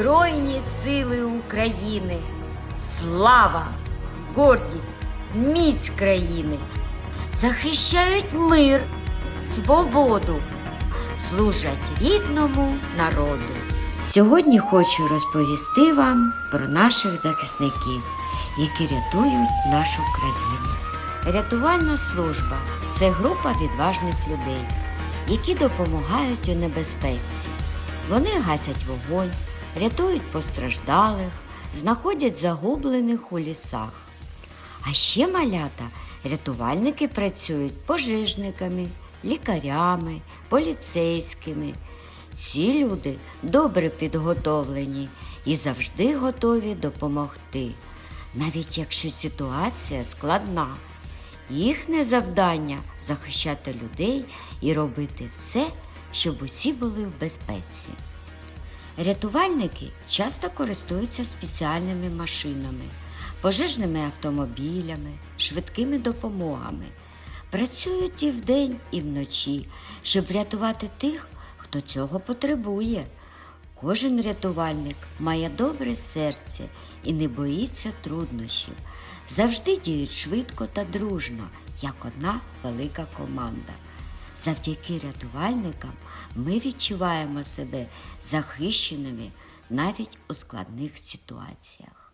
Збройні сили України. Слава, гордість, міць країни. Захищають мир, свободу, служать рідному народу. Сьогодні хочу розповісти вам про наших захисників, які рятують нашу країну. Рятувальна служба це група відважних людей, які допомагають у небезпеці. Вони гасять вогонь, рятують постраждалих, знаходять загублених у лісах. А ще малята рятувальники працюють пожежниками, лікарями, поліцейськими. Ці люди добре підготовлені і завжди готові допомогти, навіть якщо ситуація складна. Їхнє завдання захищати людей і робити все, щоб усі були в безпеці. Рятувальники часто користуються спеціальними машинами, пожежними автомобілями, швидкими допомогами. Працюють і вдень, і вночі, щоб врятувати тих, хто цього потребує. Кожен рятувальник має добре серце і не боїться труднощів. Завжди діють швидко та дружно, як одна велика команда. Завдяки рятувальникам ми відчуваємо себе захищеними навіть у складних ситуаціях.